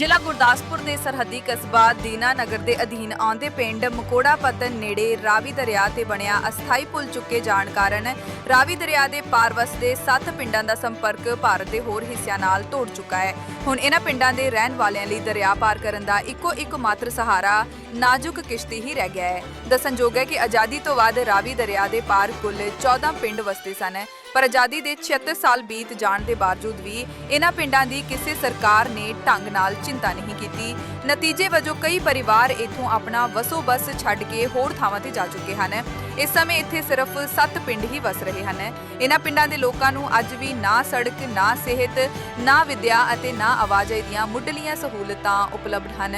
ਜ਼ਿਲ੍ਹਾ ਗੁਰਦਾਸਪੁਰ ਦੇ ਸਰਹੱਦੀ ਕਸਬਾ ਦੀਨਾ ਨਗਰ ਦੇ ਅਧੀਨ ਆਉਂਦੇ ਪਿੰਡ ਮਕੋੜਾ ਪਤਨ ਨੇੜੇ ਰਾਵੀ ਦਰਿਆ ਤੇ ਬਣਿਆ ਅਸਥਾਈ ਪੁਲ ਚੁੱਕੇ ਜਾਣ ਕਾਰਨ ਰਾਵੀ ਦਰਿਆ ਦੇ ਪਾਰ ਵਸਦੇ 7 ਪਿੰਡਾਂ ਦਾ ਸੰਪਰਕ ਭਾਰਤ ਦੇ ਹੋਰ ਹਿੱਸਿਆਂ ਨਾਲ ਤੋੜ ਚੁੱਕਾ ਹੈ। ਹੁਣ ਇਹਨਾਂ ਪਿੰਡਾਂ ਦੇ ਰਹਿਣ ਵਾਲਿਆਂ ਲਈ ਦਰਿਆ ਪਾਰ ਕਰਨ ਦਾ ਇੱਕੋ ਇੱਕ ਮਾਤਰ ਸਹਾਰਾ ਨਾਜ਼ੁਕ ਕਿਸ਼ਤੀ ਹੀ ਰਹਿ ਗਿਆ ਹੈ। ਦੱਸਣਯੋਗ ਹੈ ਕਿ ਆਜ਼ਾਦੀ ਤੋਂ ਬਾਅਦ ਰਾਵੀ ਦਰਿਆ ਦੇ ਪਾਰ ਕੁੱਲ 14 ਪਿੰਡ ਵਸਦੇ ਸਨ, ਪਰ ਆਜ਼ਾਦੀ ਦੇ 76 ਸਾਲ ਬੀਤ ਜਾਣ ਦੇ ਬਾਵਜੂਦ ਵੀ ਇਹਨਾਂ ਪਿੰਡਾਂ ਦੀ ਕਿਸੇ ਸਰਕਾਰ ਨੇ ਢੰਗ ਨਾਲ ਚਿੰਤਾ ਨਹੀਂ ਕੀਤੀ। ਨਤੀਜੇ ਵਜੋਂ ਕਈ ਪਰਿਵਾਰ ਇੱਥੋਂ ਆਪਣਾ ਵਸੋਬਸ ਛੱਡ ਕੇ ਹੋਰ ਥਾਵਾਂ ਤੇ ਜਾ ਚੁੱਕੇ ਹਨ। ਇਸ ਸਮੇਂ ਇੱਥੇ ਸਿਰਫ 7 ਪਿੰਡ ਹੀ ਵਸ ਰਹੇ ਹਨ। ਇਹਨਾਂ ਪਿੰਡਾਂ ਦੇ ਲੋਕਾਂ ਨੂੰ ਅੱਜ ਵੀ ਨਾ ਸੜਕ, ਨਾ ਸਿਹਤ, ਨਾ ਵਿਦਿਆ ਅਤੇ ਨਾ ਆਵਾਜਾਈ ਦੀਆਂ ਮੁੱਢਲੀਆਂ ਸਹੂਲਤਾਂ ਉਪਲਬਧ ਹਨ।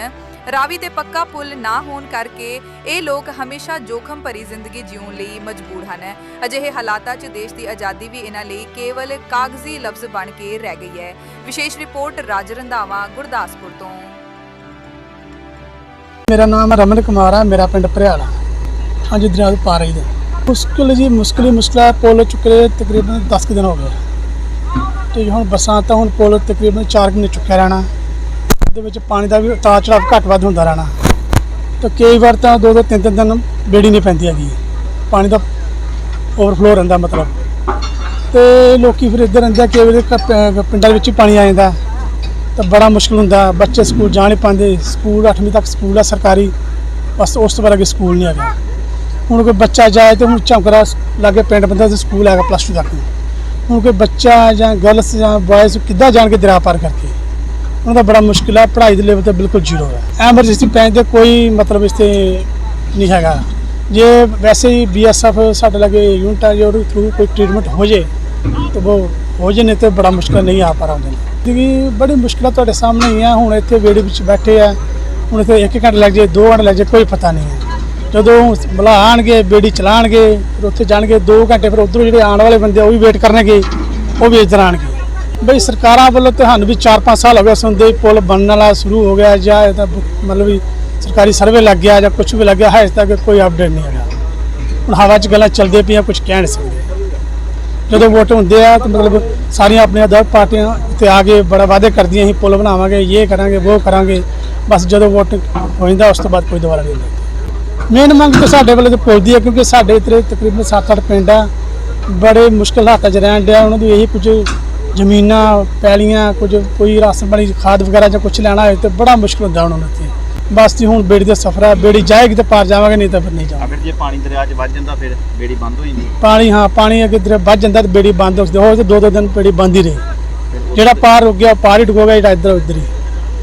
ਰਾਵੀ ਤੇ ਪੱਕਾ ਪੁਲ ਨਾ ਹੋਣ ਕਰਕੇ ਇਹ ਲੋਕ ਹਮੇਸ਼ਾ ਜੋਖਮ ਭਰੀ ਜ਼ਿੰਦਗੀ ਜਿਉਣ ਲਈ ਮਜਬੂਰ ਹਨ। ਅਜਿਹੇ ਹਾਲਾਤਾਂ 'ਚ ਦੇਸ਼ ਦੀ ਆਜ਼ਾਦੀ ਵੀ ਇਹਨਾਂ ਲਈ ਕੇਵਲ ਕਾਗਜ਼ੀ ਲਫ਼ਜ਼ ਬਣ ਕੇ ਰਹਿ ਗਈ ਹੈ। ਵਿਸ਼ੇਸ਼ ਰਿਪੋਰਟ ਰਾਜ ਰੰਧਾਵਾ, ਗੁਰਦਾਸਪੁਰ ਤੋਂ। ਮੇਰਾ ਨਾਮ ਰਮਨ ਕੁਮਾਰ ਹੈ ਮੇਰਾ ਪਿੰਡ ਭਰਿਆਲਾ ਹਾਂਜੀ ਦਰਿਆ ਦੇ ਪਾਰ ਹੀ ਦੇ ਮੁਸ਼ਕਿਲ ਜੀ, ਮੁਸ਼ਕਿਲ ਹੀ ਮੁਸ਼ਕਿਲ ਹੈ ਪੁੱਲ ਚੁੱਕੇ ਤਕਰੀਬਨ 10 ਕੁ ਦਿਨ ਹੋ ਗਏ। ਤੇ ਹੁਣ ਬਸਾਂ ਤਾਂ ਹੁਣ ਪੁੱਲ ਤਕਰੀਬਨ 4 ਮਹੀਨੇ ਚੁੱਕਿਆ ਰਹਿਣਾ। ਇਹਦੇ ਵਿੱਚ ਪਾਣੀ ਦਾ ਵੀ ਉਤਾਰ ਚੜਾਵ ਘੱਟ ਵੱਧ ਹੁੰਦਾ ਰਹਿਣਾ। ਤੇ ਕਈ ਵਾਰ ਤਾਂ ਦੋ ਦੋ ਤਿੰਨ ਤਿੰਨ ਦਿਨ ਬੇੜੀ ਨਹੀਂ ਪੈਂਦੀ ਹੈਗੀ। ਪਾਣੀ ਦਾ ਓਵਰਫਲੋ ਰਹਿੰਦਾ ਮਤਲਬ। ਤੇ ਲੋਕੀ ਫਿਰ ਇੱਧਰ ਰਹਿੰਦੇ ਕਈ ਵਾਰੀ ਕ- ਪ- ਪਿੰਡਾਂ ਵਿੱਚ ਹੀ ਪਾਣੀ ਆ ਜਾਂਦਾ। ਤਾਂ ਬੜਾ ਮੁਸ਼ਕਲ ਹੁੰਦਾ, ਬੱਚੇ ਸਕੂਲ ਜਾ ਨਹੀਂ ਪਾਉਂਦੇ। ਸਕੂਲ 8ਵੀਂ ਤੱਕ ਸਕੂਲ ਆ ਸਰਕਾਰੀ, ਬਸ ਉਸ ਤੋਂ ਬਾਅਦ ਅੱਗੇ ਸਕੂਲ ਨਹੀਂ ਹੈਗਾ। ਹੁਣ ਕੋਈ ਬੱਚਾ ਜਾਏ ਤੇ ਹੁਣ ਝੰਕਰਾ ਲਾਗੇ ਪਿੰਡ ਬੰਦਾ ਤੇ ਸਕੂਲ ਹੈਗਾ ਪਲੱਸ 2 ਤੱਕ। ਹੁਣ ਕੋਈ ਬੱਚਾ ਜਾਂ ਗਰਲਸ ਜਾਂ ਬॉयਜ਼ ਕਿੱਦਾਂ ਜਾਣਗੇ ਦਰਿਆ ਪਾਰ ਕਰਕੇ? ਉਹਨਾਂ ਦਾ ਬੜਾ ਮੁਸ਼ਕਿਲ ਹੈ, ਪੜ੍ਹਾਈ ਦੇ ਲੈਵਲ ਤੇ ਬਿਲਕੁਲ ਜ਼ੀਰੋ ਹੈ। ਐਮਰਜੈਂਸੀ ਪੈਂਚ 'ਤੇ ਕੋਈ ਮਤਲਬ ਇਸ ਤੇ ਨਹੀਂ ਹੈਗਾ। ਜੇ ਵੈਸੇ ਹੀ ਬੀਐਸਐਫ ਸਾਡੇ ਲਾਗੇ ਯੂਨਿਟ ਹੈ, ਜੇ ਉਹਦੇ ਥਰੂ ਕੋਈ ਟ੍ਰੀਟਮੈਂਟ ਹੋ ਜੇ, ਤਾਂ ਉਹ ਹੋ ਜੇ, ਨਹੀਂ ਤੇ ਬੜਾ ਮੁਸ਼ਕਿਲ ਨਹੀਂ ਆ ਪਾ ਰਹਾ ਉਹਦੇ ਜਿਵੇਂ ਬੜੀ ਮੁਸ਼ਕਿਲਾਂ ਤੁਹਾਡੇ ਸਾਹਮਣੇ ਹੀ ਆ, ਹੁਣ ਇੱਥੇ ਵੇੜੇ ਵਿੱਚ ਬੈਠੇ ਆ, ਹੁਣ ਇੱਥੇ ਇੱਕ ਘੰਟਾ ਲੱਗ ਜੇ, ਦੋ ਘੰਟੇ ਲੱਗ ਜੇ, ਕੋਈ ਪਤਾ ਨਹੀਂ ਹੈ। ਜਦੋਂ ਬੁਲਾ ਆਣਗੇ, ਬੇੜੀ ਚਲਾਣਗੇ, ਫਿਰ ਉੱਥੇ ਜਾਣਗੇ 2 ਘੰਟੇ ਫਿਰ ਉਧਰੋਂ ਜਿਹੜੇ ਆਉਣ ਵਾਲੇ ਬੰਦੇ ਉਹ ਵੀ ਵੇਟ ਕਰਨਗੇ, ਉਹ ਵੀ ਇੱਧਰ ਆਣਗੇ ਬਈ ਸਰਕਾਰਾਂ ਵੱਲੋਂ ਤੇ ਵੀ 4-5 ਸਾਲ ਹੋ ਗਏ ਸੁਣਦੇ ਹੀ ਪੁਲ ਬਣਨ ਵਾਲਾ ਸ਼ੁਰੂ ਹੋ ਗਿਆ ਜਾਂ ਇਹਦਾ ਮਤਲਬ ਵੀ ਸਰਕਾਰੀ ਸਰਵੇ ਲੱਗ ਗਿਆ ਜਾਂ ਕੁਝ ਵੀ ਲੱਗ ਗਿਆ ਹੈ ਤੱਕ ਕੋਈ ਅਪਡੇਟ ਨਹੀਂ ਹੈਗਾ। ਹੁਣ ਹਵਾ 'ਚ ਗੱਲਾਂ ਚੱਲਦੀਆਂ ਪਈਆਂ ਕੁਝ ਕਹਿ ਨਹੀਂ ਸਕਦੇ। ਜਦੋਂ ਵੋਟ ਹੁੰਦੇ ਆ ਤਾਂ ਮਤਲਬ ਸਾਰੀਆਂ ਆਪਣੀਆਂ ਦਲ ਪਾਰਟੀਆਂ ਤੇ ਆ ਕੇ ਬੜਾ ਵਾਅਦੇ ਕਰਦੀਆਂ ਅਸੀਂ ਪੁਲ ਬਣਾਵਾਂਗੇ, ਇਹ ਕਰਾਂਗੇ ਉਹ ਕਰਾਂਗੇ, ਬਸ ਜਦੋਂ ਵੋਟ ਹੋ ਜਾਂਦਾ, ਉਸ ਤੋਂ ਬਾਅਦ ਕੋਈ ਦੁਬਾਰਾ ਨਹੀਂ ਲੈਂਦੇ ਮੇਨ ਮੰਗ ਤਾਂ ਸਾਡੇ ਵੱਲੋਂ ਤਾਂ ਪੁੱਜਦੀ ਹੈ, ਕਿਉਂਕਿ ਸਾਡੇ ਇੱਥੇ ਤਕਰੀਬਨ 7-8 ਪਿੰਡ ਆ, ਬੜੇ ਮੁਸ਼ਕਲ ਹਾਲਾਤਾਂ 'ਚ ਰਹਿਣ ਡਿਆ, ਉਹਨਾਂ ਦੀ ਇਹੀ ਕੁਝ ਜ਼ਮੀਨਾਂ ਪੈਲੀਆਂ ਕੁਝ ਕੋਈ ਰਾਸ਼ਨ ਪਾਣੀ ਖਾਦ ਵਗੈਰਾ ਜਾਂ ਕੁਝ ਲੈਣਾ ਹੋਏ ਤੇ ਬੜਾ ਮੁਸ਼ਕਲ ਹੁੰਦਾ ਉਹਨਾਂ ਨੂੰ ਇੱਥੇ ਬਸ ਜੀ ਹੁਣ ਬੇੜੀ ਦਾ ਸਫ਼ਰ ਹੈ ਬੇੜੀ ਜਾਏਗੀ ਤਾਂ ਪਾਰ ਜਾਵਾਂਗੇ ਨਹੀਂ ਤਾਂ ਫਿਰ ਨਹੀਂ ਜਾਵਾਂਗੇ। ਅਗਰ ਜੇ ਪਾਣੀ ਦਰਿਆ 'ਚ ਵੱਜ ਜਾਂਦਾ ਫਿਰ ਬੇੜੀ ਬੰਦ ਹੋ ਜਾਂਦੀ ਪਾਣੀ ਹਾਂ ਪਾਣੀ ਅੱਗੇ ਦਰ ਵੱਜ ਜਾਂਦਾ ਤੇ ਬੇੜੀ ਬੰਦ ਹੋ ਜਾਂਦੀ ਹੋਰ ਤੇ ਦੋ ਦੋ ਦਿਨ ਬੇੜੀ ਬੰਦ ਹੀ ਰਹੀ। ਜਿਹੜਾ ਪਾਰ ਰੁਕ ਗਿਆ ਪਾਰ ਹੀ ਡੁੱਬੋਗਾ ਜਿਹੜਾ ਇੱਧਰ ਉੱਧਰ ਹੀ।